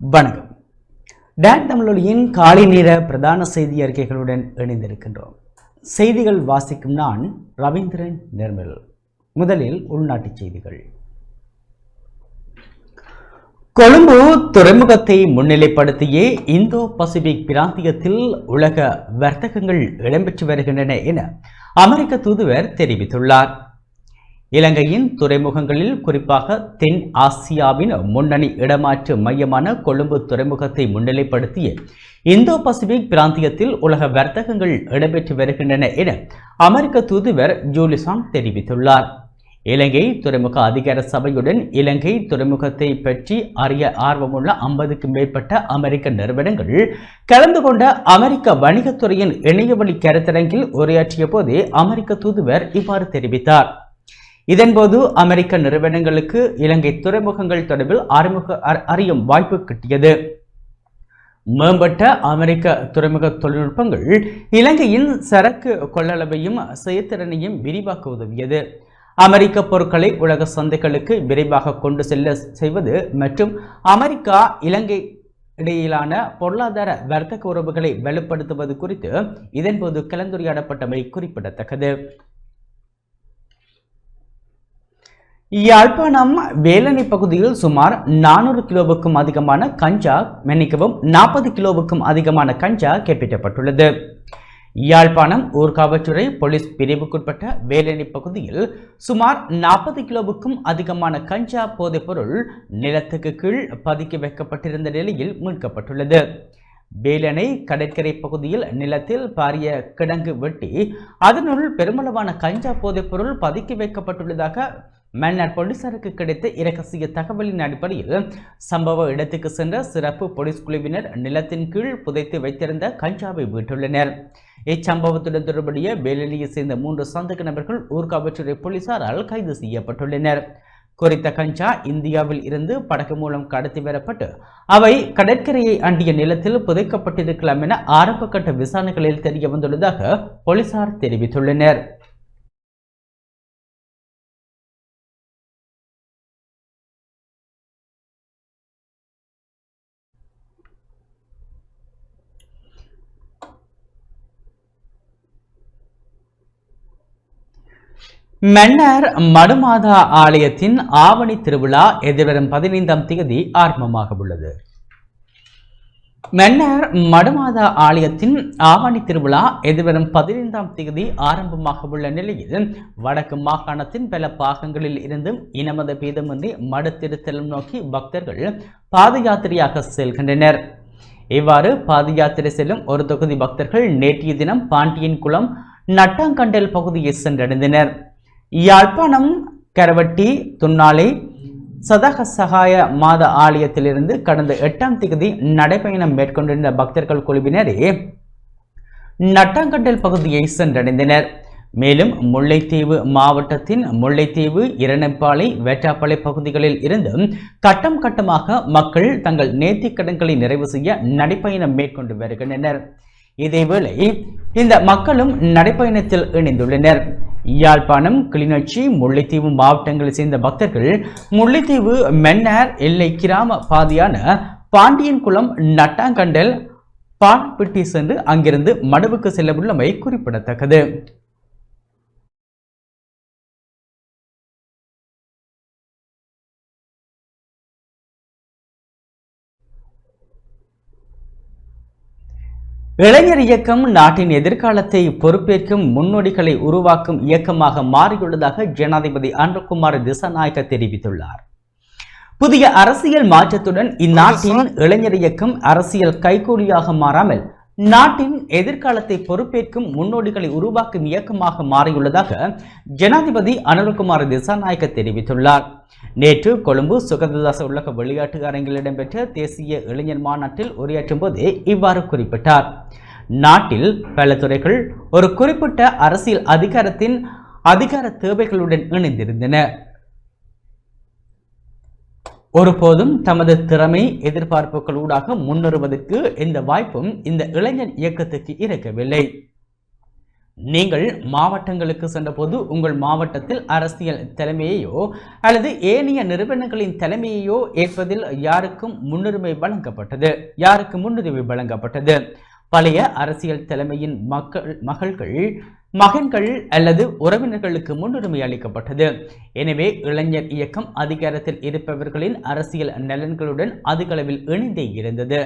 வணக்கம். டான் தமிழொலியின் காலை நேர பிரதான செய்தி அறிக்கைகளுடன் இணைந்திருக்கின்றோம். செய்திகள் வாசிக்கும் நான் ரவீந்திரன் நிர்மல். முதலில் உள்நாட்டுச் செய்திகள். கொழும்பு துறைமுகத்தை முன்னிலைப்படுத்தியே இந்தோ பசிபிக் பிராந்தியத்தில் உலக வர்த்தகங்கள் இடம்பெற்று வருகின்றன என அமெரிக்க தூதுவர் தெரிவித்துள்ளார். இலங்கையின் துறைமுகங்களில் குறிப்பாக தென் ஆசியாவின் முன்னணி இடமாற்று மையமான கொழும்பு துறைமுகத்தை முன்னிலைப்படுத்திய இந்தோ பசிபிக் பிராந்தியத்தில் உலக வர்த்தகங்கள் இடம்பெற்று வருகின்றன என அமெரிக்க தூதுவர் ஜூலிசாங் தெரிவித்துள்ளார். இலங்கை துறைமுக அதிகார சபையுடன் இலங்கை துறைமுகத்தை பற்றி அறிய ஆர்வமுள்ள ஐம்பதுக்கும் மேற்பட்ட அமெரிக்க நிறுவனங்கள் கலந்து கொண்ட அமெரிக்க வணிகத்துறையின் இணையவழி கருத்தரங்கில் உரையாற்றிய போதே அமெரிக்க தூதுவர் இவ்வாறு தெரிவித்தார். இதன்போது அமெரிக்க நிறுவனங்களுக்கு இலங்கை துறைமுகங்கள் தொடர்பில் அறிமுக அறியும் வாய்ப்பு கிட்டியது. மேம்பட்ட அமெரிக்க துறைமுக தொழில்நுட்பங்கள் இலங்கையின் சரக்கு கொள்ளளவையும் செயற்திறனையும் விரிவாக்க உதவியது. அமெரிக்க பொருட்களை உலக சந்தைகளுக்கு விரைவாக கொண்டு செல்ல செய்வது மற்றும் அமெரிக்கா இலங்கை இடையிலான பொருளாதார வர்த்தக உறவுகளை வலுப்படுத்துவது குறித்து இதன்போது கலந்துரையாடப்பட்டமை குறிப்பிடத்தக்கது. யாழ்ப்பாணம் வேலணை பகுதியில் சுமார் நானூறு கிலோவுக்கும் அதிகமான கஞ்சா மன்னிக்கவும் நாற்பது கிலோவுக்கும் அதிகமான கஞ்சா கைப்பற்றப்பட்டுள்ளது யாழ்ப்பாணம் ஊர்காவற்றுறை போலீஸ் பிரிவுக்குட்பட்ட வேலணி பகுதியில் சுமார் நாற்பது கிலோவுக்கும் அதிகமான கஞ்சா போதைப்பொருள் நிலத்துக்கு கீழ் பதுக்கி வைக்கப்பட்டிருந்த நிலையில் மீட்கப்பட்டுள்ளது. வேலணை கடற்கரை பகுதியில் நிலத்தில் பாரிய கிடங்கு வெட்டி அதனுள் பெருமளவான கஞ்சா போதைப்பொருள் பதுக்கி வைக்கப்பட்டுள்ளதாக மன்னர் போலீசாருக்கு கிடைத்த இரகசிய தகவலின் அடிப்படையில் சம்பவ இடத்துக்கு சென்ற சிறப்பு போலீஸ் குழுவினர் நிலத்தின் கீழ் புதைத்து வைத்திருந்த கஞ்சாவை மீட்டுள்ளனர் இச்சம்பவத்துடன் தொடர்புடைய வேலிலியை சேர்ந்த மூன்று சந்தக நபர்கள் ஊர்காவற்றுறை போலீசாரால் கைது செய்யப்பட்டுள்ளனர். குறித்த கஞ்சா இந்தியாவில் இருந்து படகு மூலம் கடத்தி வரப்பட்டு அவை கடற்கரையை அண்டிய நிலத்தில் புதைக்கப்பட்டிருக்கலாம் என ஆரம்ப கட்ட விசாரணைகளில் தெரிய வந்துள்ளதாக போலீசார் தெரிவித்துள்ளனர். மன்னர் மடுமாதா ஆலயத்தின் ஆவணி திருவிழா எதிர்வரும் பதினைந்தாம் தேதி ஆரம்பமாக உள்ளது. மன்னர் மடுமாதா ஆலயத்தின் ஆவணி திருவிழா எதிர்வரும் பதினைந்தாம் தேதி ஆரம்பமாக உள்ள நிலையில் வடக்கு மாகாணத்தின் பல பாகங்களில் இருந்தும் இனமத பேதமின்றி மடு திருத்தலம் நோக்கி பக்தர்கள் பாத யாத்திரையாக செல்கின்றனர். இவ்வாறு பாத யாத்திரை செல்லும் ஒரு தொகுதி பக்தர்கள் நேற்றைய தினம் பாண்டியன் குளம் நட்டாங்கண்டல் பகுதியை சென்றடைந்தனர். யாழ்ப்பாணம் கரவட்டி துன்னாலை சதக சகாய மாத ஆலயத்திலிருந்து கடந்த எட்டாம் தேதி நடைபயணம் மேற்கொண்டிருந்த பக்தர்கள் குழுவினரே நட்டாங்கண்டல் பகுதியை சென்றடைந்தனர். மேலும் முல்லைத்தீவு மாவட்டத்தின் முல்லைத்தீவு இரணைப்பாலை வேட்டாப்பாலை பகுதிகளில் இருந்து கட்டம் கட்டமாக மக்கள் தங்கள் நேர்த்திக் கடன்களை நிறைவு செய்ய நடைப்பயணம் மேற்கொண்டு வருகின்றனர். இதேவேளை இந்த மக்களும் நடைப்பயணத்தில் இணைந்துள்ளனர். யாழ்ப்பாணம் கிளிநொச்சி முல்லைத்தீவு மாவட்டங்களைச் சேர்ந்த பக்தர்கள் முல்லைத்தீவு மென்னார் எல்லை கிராம பாதையான பாண்டியன்குளம் நட்டாங்கண்டல் பால்பட்டி சென்று அங்கிருந்து மடுவுக்கு செல்ல உள்ளமை குறிப்பிடத்தக்கது. இளைஞர் இயக்கம் நாட்டின் எதிர்காலத்தை பொறுப்பேற்கும் முன்னோடிகளை உருவாக்கும் இயக்கமாக மாறியுள்ளதாக ஜனாதிபதி அனுகுமார் திசாநாயக்க தெரிவித்துள்ளார். புதிய அரசியல் மாற்றத்துடன் இந்நாட்டின் இளைஞர் இயக்கம் அரசியல் கைகூலியாக மாறாமல் நாட்டின் எதிர்காலத்தை பொறுப்பேற்கும் முன்னோடிகளை உருவாக்கும் இயக்கமாக மாறியுள்ளதாக ஜனாதிபதி அனுரகுமார் திசாநாயக்க தெரிவித்துள்ளார். நேற்று கொழும்பு சுகந்ததாச உலக விளையாட்டு அரங்கில் இடம்பெற்ற தேசிய இளைஞர் மாநாட்டில் உரையாற்றும் போதே இவ்வாறு குறிப்பிட்டார். நாட்டில் பல துறைகள் ஒரு குறிப்பிட்ட அரசியல் அதிகாரத்தின் அதிகார தேவைகளுடன் இணைந்திருந்தன. ஒருபோதும் தமது திறமை எதிர்பார்ப்புகள் ஊடாக முன்னேறுவதற்கு இந்த வாய்ப்பும் இந்த இளைஞர் இயக்கத்துக்கு இருக்கவில்லை. நீங்கள் மாவட்டங்களுக்கு சென்றபோது உங்கள் மாவட்டத்தில் அரசியல் தலைமையையோ அல்லது ஏனைய நிறுவனங்களின் தலைமையையோ ஏற்பதில் யாருக்கும் முன்னுரிமை வழங்கப்பட்டது. யாருக்கு முன்னுரிமை வழங்கப்பட்டது? பழைய அரசியல் தலைமையின் மக்கள் மகள்கள் மகன்கள் அல்லது உறவினர்களுக்கு முன்னுரிமை அளிக்கப்பட்டது. எனவே இளைஞர் இயக்கம் அதிகாரத்தில் இருப்பவர்களின் அரசியல் நலன்களுடன் அதிகளவில் இணைந்தே இருந்தது.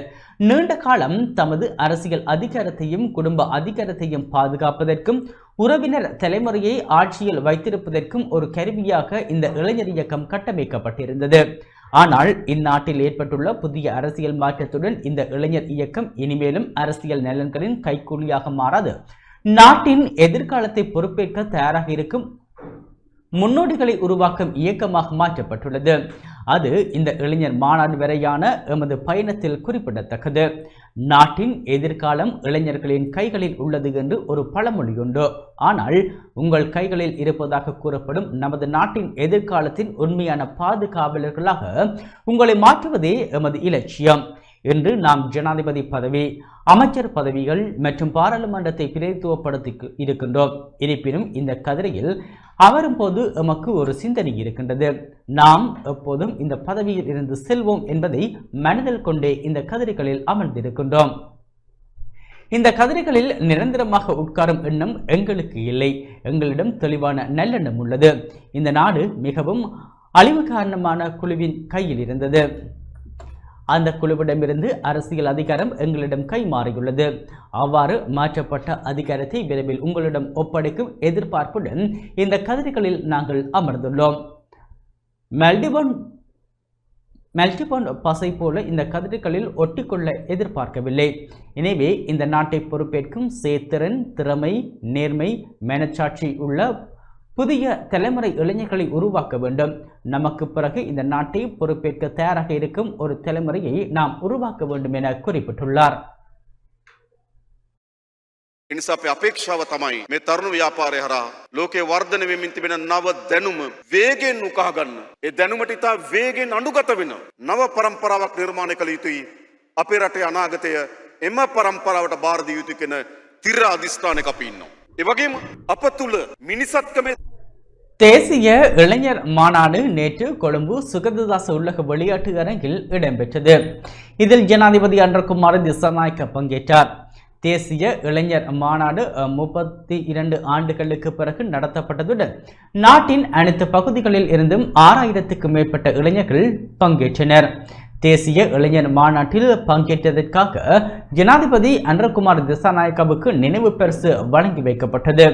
நீண்ட காலம் தமது அரசியல் அதிகாரத்தையும் குடும்ப அதிகாரத்தையும் பாதுகாப்பதற்கும் உறவினர் தலைமுறையை ஆட்சியில் வைத்திருப்பதற்கும் ஒரு கருவியாக இந்த இளைஞர் இயக்கம் கட்டமைக்கப்பட்டிருந்தது. ஆனால் இந்நாட்டில் ஏற்பட்டுள்ள புதிய அரசியல் மாற்றத்துடன் இந்த இளைஞர் இயக்கம் இனிமேலும் அரசியல் நலன்களின் கைக்கூலியாக மாறாது. நாட்டின் எதிர்காலத்தை பொறுப்பேற்க தயாராக இருக்கும் முன்னோடிகளை உருவாக்கும் இயக்கமாக மாற்றப்பட்டுள்ளது. அது இந்த இளைஞர் மாநாடு வரையான எமது பயணத்தில் குறிப்பிடத்தக்கது. நாட்டின் எதிர்காலம் இளைஞர்களின் கைகளில் உள்ளது என்று ஒரு பழமொழி உண்டு. ஆனால் உங்கள் கைகளில் இருப்பதாக கூறப்படும் நமது நாட்டின் எதிர்காலத்தின் உண்மையான பாதுகாவலர்களாக உங்களை மாற்றுவதே எமது இலட்சியம் இன்று நாம் ஜனாதிபதி பதவி அமைச்சர் பதவிகள் மற்றும் பாராளுமன்றத்தை பிரதித்துவப்படுத்தி இருக்கின்றோம். இருப்பினும் இந்த கதிரையில் அவரும் போது எமக்கு ஒரு சிந்தனை இருக்கின்றது. நாம் எப்போதும் இந்த பதவியில் இருந்து செல்வோம் என்பதை மனதில் கொண்டே இந்த கதிரைகளில் அமர்ந்திருக்கின்றோம். இந்த கதிரைகளில் நிரந்தரமாக உட்காரும் எண்ணம் எங்களுக்கு இல்லை. எங்களிடம் தெளிவான நல்லெண்ணம் உள்ளது. இந்த நாடு மிகவும் அழிவு காரணமான குழுவின் கையில் இருந்தது. அந்த குழுவிடமிருந்து அரசியல் அதிகாரம் எங்களிடம் கைமாறியுள்ளது. அவ்வாறு மாற்றப்பட்ட அதிகாரத்தை விரைவில் உங்களிடம் ஒப்படைக்கும் எதிர்பார்ப்புடன் இந்த கதிரைகளில் நாங்கள் அமர்ந்துள்ளோம். மெல்டிபோன் மெல்டிபோன் பசை போல இந்த கதிரைகளில் ஒட்டிக்கொள்ள எதிர்பார்க்கவில்லை. எனவே இந்த நாட்டை பொறுப்பேற்கும் சேத்திறன் திறமை நேர்மை மனச்சாட்சி உள்ள புதிய தலைமுறை இளைஞர்களை உருவாக்க வேண்டும் நமக்கு பிறகு இந்த நாட்டை பொறுப்பேற்க தயாராக இருக்கும் ஒரு தலைமுறையை நாம் உருவாக்க வேண்டும் என குறிப்பிட்டுள்ளார் එනිසා අපේ අපේක්ෂාව තමයි මේ තරුණ ව්‍යාපාරය හරහා ලෝකේ වර්ධනය වෙමින් තිබෙන නව දැනුම වේගෙන් උකහා ගන්න. ඒ දැනුමට ඉතා වේගෙන් අනුගත වෙන නව පරම්පරාවක් නිර්මාණය කළ යුතුයි. අපේ රටේ අනාගතය එම පරම්පරාවට බාර දිය යුතු කෙන තිර අධිෂ්ඨානයක අපි ඉන්නවා. ඒ වගේම අප තුල මිනිසත්කමේ தேசிய இளைஞர் மாநாடு நேற்று கொழும்பு சுகததாச உள்ளக விளையாட்டு அரங்கில் இடம்பெற்றது இதில் ஜனாதிபதி அன்றகுமார் திசாநாயக்க பங்கேற்றார் தேசிய இளைஞர் மாநாடு அஹ், முப்பத்தி இரண்டு ஆண்டுகளுக்கு பிறகு நடத்தப்பட்டதுடன் நாட்டின் அனைத்து பகுதிகளில் இருந்தும் ஆறாயிரத்துக்கும் மேற்பட்ட இளைஞர்கள் பங்கேற்றனர் தேசிய இளைஞர் மாநாட்டில் பங்கேற்றதற்காக ஜனாதிபதி அன்றகுமார் திசாநாயக்காவுக்கு நினைவு பரிசு வழங்கி வைக்கப்பட்டது.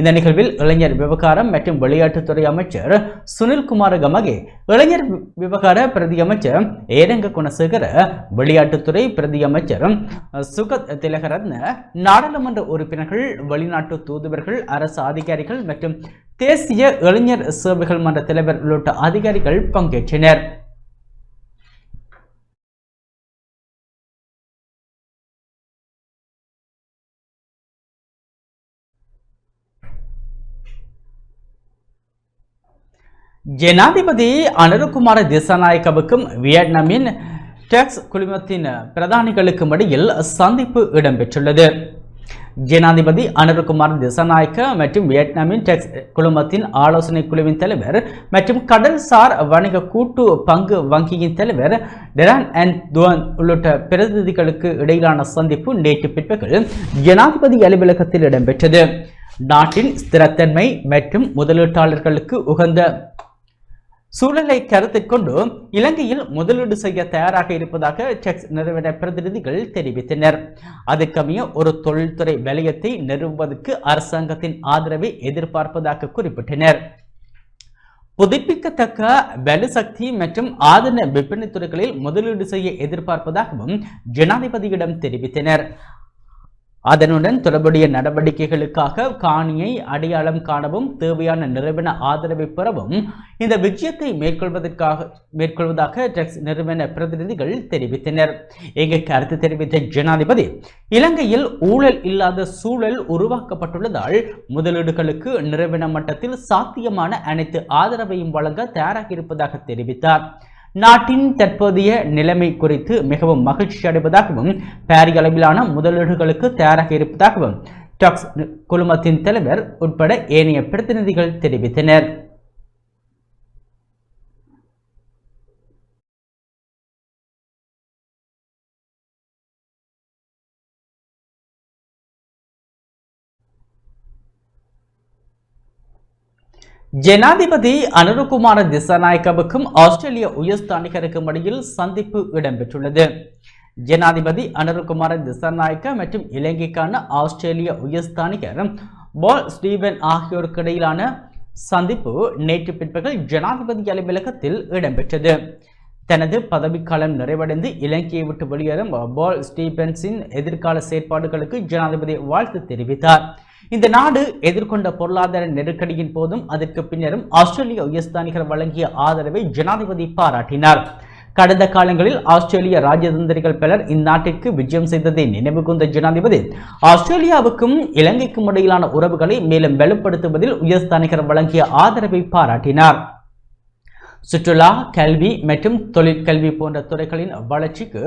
இந்த நிகழ்வில் இளைஞர் விவகாரம் மற்றும் விளையாட்டுத்துறை அமைச்சர் சுனில்குமார் கமகே இளைஞர் விவகார பிரதி அமைச்சர் ஏரங்க குணசேகர விளையாட்டுத்துறை பிரதி அமைச்சர் சுகத் திலகரத்ன நாடாளுமன்ற உறுப்பினர்கள் வெளிநாட்டு தூதுவர்கள் அரசு அதிகாரிகள் மற்றும் தேசிய இளைஞர் சேவைகள் மன்ற தலைவர் உள்ளிட்ட அதிகாரிகள் பங்கேற்றனர். ஜனாதிபதி அனுருகுமார திசாநாயக்கவுக்கும் வியட்நாமின் டெக்ஸ் குழுமத்தின் பிரதானிகளுக்கும் இடையில் சந்திப்பு இடம்பெற்றுள்ளது. ஜனாதிபதி அனுருகுமார் திசாநாயக்க மற்றும் வியட்நாமின் டெக்ஸ் குழுமத்தின் ஆலோசனை குழுவின் தலைவர் மற்றும் கடல்சார் வணிக கூட்டு பங்கு வங்கியின் தலைவர் டெரான் அண்ட் துவன் உள்ளிட்ட பிரதிநிதிகளுக்கு இடையிலான சந்திப்பு நேற்று பிற்பகல் ஜனாதிபதி அலுவலகத்தில் இடம்பெற்றது. நாட்டின் ஸ்திரத்தன்மை மற்றும் முதலீட்டாளர்களுக்கு உகந்த சூழலை கருத்தில் கொண்டு இலங்கையில் முதலீடு செய்ய தயாராக இருப்பதாக செக்ஸ் நிறுவன பிரதிநிதிகள் தெரிவித்தனர். அதுக்கமைய ஒரு தொழில்துறை வலயத்தை நிறுவுவதற்கு அரசாங்கத்தின் ஆதரவை எதிர்பார்ப்பதாக குறிப்பிட்டனர். புதுப்பிக்கத்தக்க வலுசக்தி மற்றும் ஆதன விற்பனை துறைகளில் முதலீடு செய்ய எதிர்பார்ப்பதாகவும் ஜனாதிபதியிடம் தெரிவித்தனர். அதனுடன் தொடர்புடைய நடவடிக்கைகளுக்காக காணியை அடையாளம் காணவும் தேவையான நிறுவன ஆதரவை பெறவும் இந்த விஜயத்தை மேற்கொள்வதற்காக மேற்கொள்வதாக டெக்ஸ் நிறுவன பிரதிநிதிகள் தெரிவித்தனர். இங்கு கருத்து தெரிவித்த ஜனாதிபதி இலங்கையில் ஊழல் இல்லாத சூழல் உருவாக்கப்பட்டுள்ளதால் முதலீடுகளுக்கு நிறுவன மட்டத்தில் சாத்தியமான அனைத்து ஆதரவையும் வழங்க தயாராக இருப்பதாக தெரிவித்தார். நாட்டின் தற்போதைய நிலைமை குறித்து மிகவும் மகிழ்ச்சி அடைவதாகவும் பாரிய அளவிலான முதலீடுகளுக்கு தயாராக இருப்பதாகவும் டாக்ஸ் குழுமத்தின் தலைவர் உட்பட ஏனைய பிரதிநிதிகள் தெரிவித்தனர். ஜனாதிபதி அனுருகுமார திசாநாயக்கவுக்கும் ஆஸ்திரேலிய உயர்ஸ்தானிகருக்கும் இடையில் சந்திப்பு இடம்பெற்றுள்ளது. ஜனாதிபதி அனுருகுமார திசாநாயக்க மற்றும் இலங்கைக்கான ஆஸ்திரேலிய உயர்ஸ்தானிகர் பால் ஸ்டீவன் ஆகியோருக்கு இடையிலான சந்திப்பு நேற்று பிற்பகல் ஜனாதிபதி அலுவலகத்தில் இடம்பெற்றது. தனது பதவிக்காலம் நிறைவடைந்து இலங்கையை விட்டு வெளியேறும் பால் ஸ்டீபன்ஸின் எதிர்கால செயற்பாடுகளுக்கு ஜனாதிபதி வாழ்த்து தெரிவித்தார். இந்த நாடு எதிர்கொண்ட பொருளாதார நெருக்கடியின் போதும் அதற்கு பின்னரும் ஆஸ்திரேலிய உயர்ஸ்தானிகர் வழங்கிய ஆதரவை ஜனாதிபதி பாராட்டினார். கடந்த காலங்களில் ஆஸ்திரேலிய ராஜதந்திரிகள் பலர் இந்நாட்டிற்கு விஜயம் செய்ததை நினைவுகூர்ந்த ஜனாதிபதி ஆஸ்திரேலியாவுக்கும் இலங்கைக்கும் இடையிலான உறவுகளை மேலும் வலுப்படுத்துவதில் உயர்ஸ்தானிகர் வழங்கிய ஆதரவை பாராட்டினார். சுற்றுலா கல்வி மற்றும் தொழிற்கல்வி போன்ற துறைகளின் வளர்ச்சிக்கு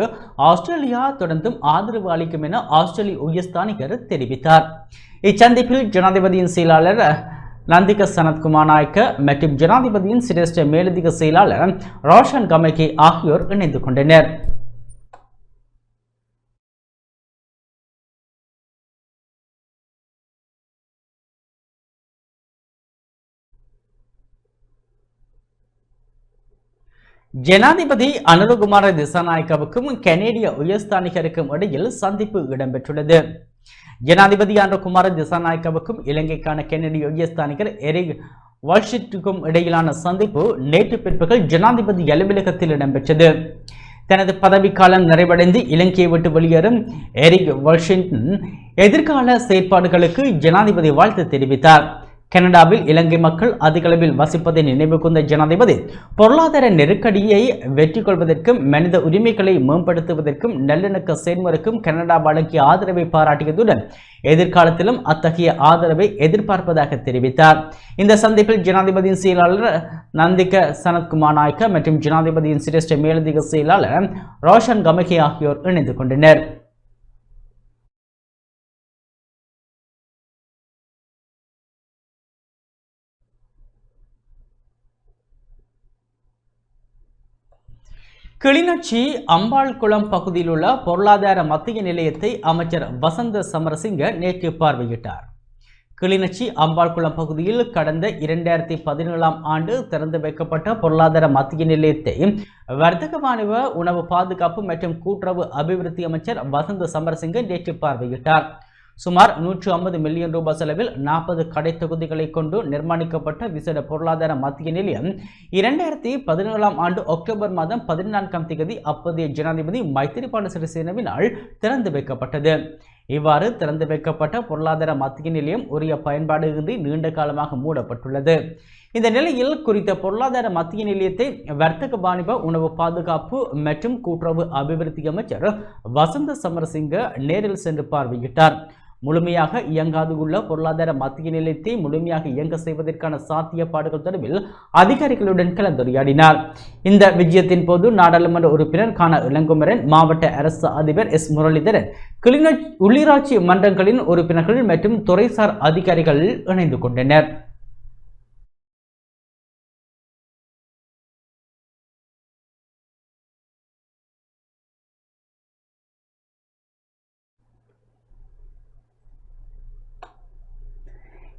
ஆஸ்திரேலியா தொடர்ந்தும் ஆதரவு அளிக்கும் என ஆஸ்திரேலிய உயர்ஸ்தானிகர் தெரிவித்தார். இச்சந்திப்பில் ஜனாதிபதியின் செயலாளர் நந்திக சனத்குமார் நாயக்க மற்றும் ஜனாதிபதியின் சிரேஷ்ட மேலதிக செயலாளர் ரோஷன் கமகி ஆகியோர் இணைந்து கொண்டனர் ஜனாதிபதி அனுரகுமார திசாநாயக்கவுக்கும் கனேடிய உயர்ஸ்தானிகருக்கும் இடையில் சந்திப்பு இடம்பெற்றுள்ளது ஜனாதிபதி அனுரகுமார திசாநாயக்கவுக்கும் இலங்கைக்கான கென்னடி யோகியஸ்தானிகர் எரிக் வால்ஷிட்டுக்கும் இடையிலான சந்திப்பு நேற்று பிற்பகல் ஜனாதிபதி அலுவலகத்தில் இடம்பெற்றது. தனது பதவிக்காலம் நிறைவடைந்து இலங்கையை விட்டு வெளியேறும் எரிக் வால்ஷிங்டன் எதிர்கால செயற்பாடுகளுக்கு ஜனாதிபதி வாழ்த்து தெரிவித்தார். கனடாவில் இலங்கை மக்கள் அதிகளவில் வசிப்பதை நினைவு கூர்ந்த ஜனாதிபதி பொருளாதார நெருக்கடியை வெற்றி கொள்வதற்கும் மனித உரிமைகளை மேம்படுத்துவதற்கும் நல்லிணக்க செயல்முறைக்கும் கனடா வழங்கிய ஆதரவை பாராட்டியதுடன் எதிர்காலத்திலும் அத்தகைய ஆதரவை எதிர்பார்ப்பதாக தெரிவித்தார். இந்த சந்திப்பில் ஜனாதிபதியின் செயலாளர் நந்திக சனத்குமார் நாயக்க மற்றும் ஜனாதிபதியின் சிரேஷ்ட மேலதிக செயலாளர் ரோஷன் கமகி ஆகியோர் இணைந்து கொண்டனர். கிளிநொச்சி அம்பாள்குளம் பகுதியில் உள்ள பொருளாதார மத்திய நிலையத்தை அமைச்சர் வசந்த சமரசிங்க நேற்று பார்வையிட்டார். கிளிநொச்சி அம்பாள்குளம் பகுதியில் கடந்த இரண்டாயிரத்தி பதினேழாம் ஆண்டு திறந்து வைக்கப்பட்ட பொருளாதார மத்திய நிலையத்தை வர்த்தக மாணவ உணவு பாதுகாப்பு மற்றும் கூட்டுறவு அபிவிருத்தி அமைச்சர் வசந்த சமரசிங்க நேற்று பார்வையிட்டார். சுமார் நூற்று ஐம்பது மில்லியன் ரூபாய் செலவில் நாற்பது கடை தொகுதிகளை கொண்டு நிர்மாணிக்கப்பட்ட விசேட பொருளாதார மத்திய நிலையம் இரண்டாயிரத்தி பதினேழாம் ஆண்டு அக்டோபர் மாதம் பதினான்காம் தேதி அப்போதைய ஜனாதிபதி மைத்திரிபால சிறிசேனவினால் திறந்து வைக்கப்பட்டது. இவ்வாறு திறந்து வைக்கப்பட்ட பொருளாதார மத்திய நிலையம் உரிய பயன்பாடு நீண்ட காலமாக மூடப்பட்டுள்ளது. இந்த நிலையில் குறித்த பொருளாதார மத்திய நிலையத்தை வர்த்தக வாணிப உணவு பாதுகாப்பு மற்றும் கூட்டுறவு அபிவிருத்தி அமைச்சர் வசந்த சமரசிங்க நேரில் சென்று பார்வையிட்டார். முழுமையாக இயங்காது உள்ள பொருளாதார மத்திய நிலையத்தை முழுமையாக இயங்க செய்வதற்கான சாத்தியப்பாடுகள் தொடர்பில் அதிகாரிகளுடன் கலந்துரையாடினார். இந்த விஜயத்தின் போது நாடாளுமன்ற உறுப்பினர் கான இளங்குமரன் மாவட்ட அரசு அதிபர் எஸ் முரளிதரன் கிளிநொச்சி உள்ளிராட்சி மன்றங்களின் உறுப்பினர்கள் மற்றும் துறைசார் அதிகாரிகள் இணைந்து கொண்டனர்.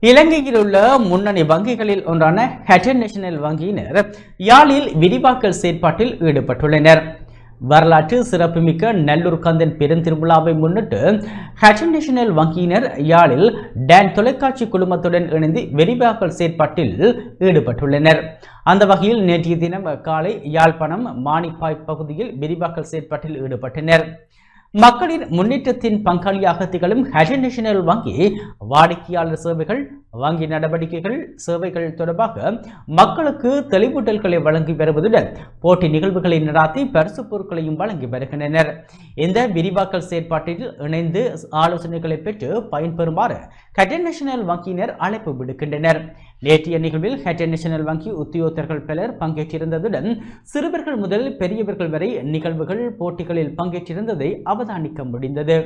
இலங்கையில் உள்ள முன்னணி வங்கிகளில் ஒன்றான ஹெட்டன் நேஷனல் வங்கியினர் யாழில் விரிவாக்கல் செயற்பாட்டில் ஈடுபட்டுள்ளனர். வரலாற்று சிறப்புமிக்க நல்லூர் கந்தன் பெருந்திருவிழாவை முன்னிட்டு ஹெட்டன் நேஷனல் வங்கியினர் யாழில் டேன் தொலைக்காட்சி குழுமத்துடன் இணைந்து விரிவாக்கல் செயற்பாட்டில் ஈடுபட்டுள்ளனர். அந்த வகையில் நேற்றைய தினம் காலை யாழ்ப்பாணம் மானிப்பாய் பகுதியில் விரிவாக்கல் செயற்பாட்டில் ஈடுபட்டனர். மக்களின் முன்னேற்றத்தின் பங்காளியாக திகழும் ஹெட்டன் நேஷனல் வங்கி வாடிக்கையாளர் சேவைகள் வங்கி நடவடிக்கைகள் சேவைகள் தொடர்பாக மக்களுக்கு தெளிவூட்டல்களை வழங்கி வருவதுடன் போட்டி நிகழ்வுகளை நடாத்தி பரிசு பொருட்களையும் வழங்கி வருகின்றனர். இந்த விரிவாக்கல் செயற்பாட்டில் இணைந்து ஆலோசனைகளை பெற்று பயன்பெறுமாறு ஹெட்டன் நேஷனல் வங்கியினர் அழைப்பு விடுக்கின்றனர். நேற்றைய நிகழ்வில் ஹெட்டன் நேஷனல் வங்கி உத்தியோகத்தர்கள் பலர் பங்கேற்றிருந்ததுடன் சிறுவர்கள் முதல் பெரியவர்கள் வரை நிகழ்வுகள் போட்டிகளில் பங்கேற்றிருந்ததை அவதானிக்க முடிந்தது.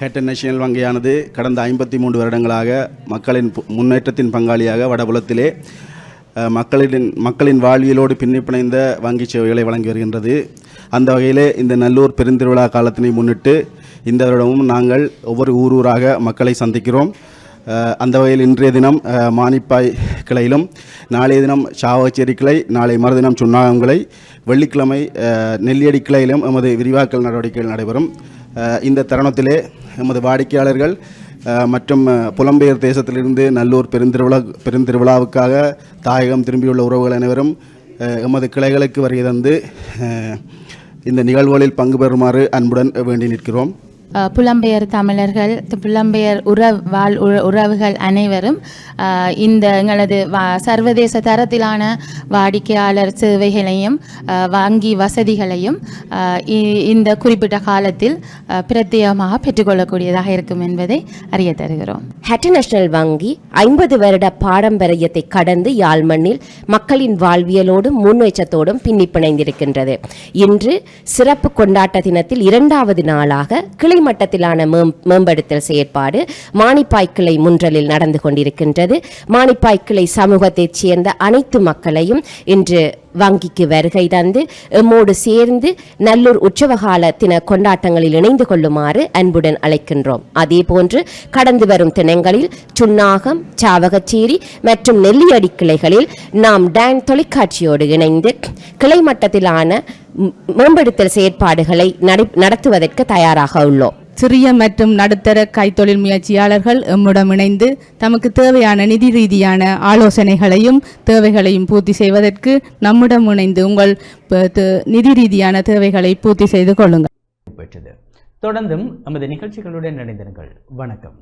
ஹேட்டன் நேஷனல் வங்கியானது கடந்த ஐம்பத்தி மூன்று வருடங்களாக மக்களின் பு- முன்னேற்றத்தின் பங்காளியாக வடபுலத்திலே மக்களின் மக்களின் வாழ்வியலோடு பின்னிப்பிணைந்த வங்கி சேவைகளை வழங்கி வருகின்றது. அந்த வகையிலே இந்த நல்லூர் பெருந்திருவிழா காலத்தினை முன்னிட்டு இந்த வருடமும் நாங்கள் ஒவ்வொரு ஊர் ஊராக மக்களை சந்திக்கிறோம். அந்த வகையில் இன்றைய தினம் மானிப்பாய் கிளையிலும் நாளைய தினம் சாவச்சேரி கிளை நாளை மறுதினம் சுண்ணாகம் வெள்ளிக்கிழமை நெல்லியடி கிளையிலும் எமது விரிவாக்கல் நடவடிக்கைகள் நடைபெறும். இந்த தருணத்திலே எமது வாடிக்கையாளர்கள் மற்றும் புலம்பெயர் தேசத்திலிருந்து நல்லூர் பெருந்திருவிழா பெருந்திருவிழாவுக்காக தாயகம் திரும்பியுள்ள உறவுகள் அனைவரும் எமது கிளைகளுக்கு வருகை தந்து இந்த நிகழ்வுகளில் பங்கு பெறுமாறு அன்புடன் வேண்டி நிற்கிறோம். புலம்பெயர் தமிழர்கள் புலம்பெயர் உறவு வாழ் உறவுகள் அனைவரும் இந்த எங்களது சர்வதேச தரத்திலான வாடிக்கையாளர் சேவைகளையும் வங்கி வசதிகளையும் இ- இந்த குறிப்பிட்ட காலத்தில் பிரத்யேகமாக பெற்றுக்கொள்ளக்கூடியதாக இருக்கும் என்பதை அறிய தருகிறோம். ஹட்டி நேஷனல் வங்கி ஐம்பது வருட பாரம்பரியத்தை கடந்து யாழ் மண்ணில் மக்களின் வாழ்வியலோடும் முன்னேற்றத்தோடும் பின்னிப்பிணைந்திருக்கின்றது. இன்று சிறப்பு கொண்டாட்ட தினத்தில் இரண்டாவது நாளாக கிளை மட்டத்திலான மேம்படுத்தல் செயற்பாடு மானிப்பாய் கிளை முன்றலில் நடந்து கொண்டிருக்கின்றது. மானிப்பாய் கிளை சமூகத்தைச் சேர்ந்த அனைத்து மக்களையும் இன்று வங்கிக்கு வருகை தந்து எம்மோடு சேர்ந்து நல்லூர் உற்சவகால தின கொண்டாட்டங்களில் இணைந்து கொள்ளுமாறு அன்புடன் அழைக்கின்றோம். அதேபோன்று கடந்து வரும் தினங்களில் சுன்னாகம் சாவகச்சேரி மற்றும் நெல்லியடி கிளைகளில் நாம் டேன் தொலைக்காட்சியோடு இணைந்து கிளைமட்டத்திலான மேம்படுத்தல் செயற்பாடுகளை நடை- நடத்துவதற்கு தயாராக உள்ளோம். சிறிய மற்றும் நடுத்தர கைத்தொழில் முயற்சியாளர்கள் எம்முடன் இணைந்து தமக்கு தேவையான நிதி ரீதியான ஆலோசனைகளையும் தேவைகளையும் பூர்த்தி செய்வதற்கு நம்முடன் இணைந்து உங்கள் நிதி ரீதியான தேவைகளை பூர்த்தி செய்து கொள்ளுங்கள். பெற்றது. தொடர்ந்தும் நமது நிகழ்ச்சிகளுடன் இணைந்திருங்கள். வணக்கம்.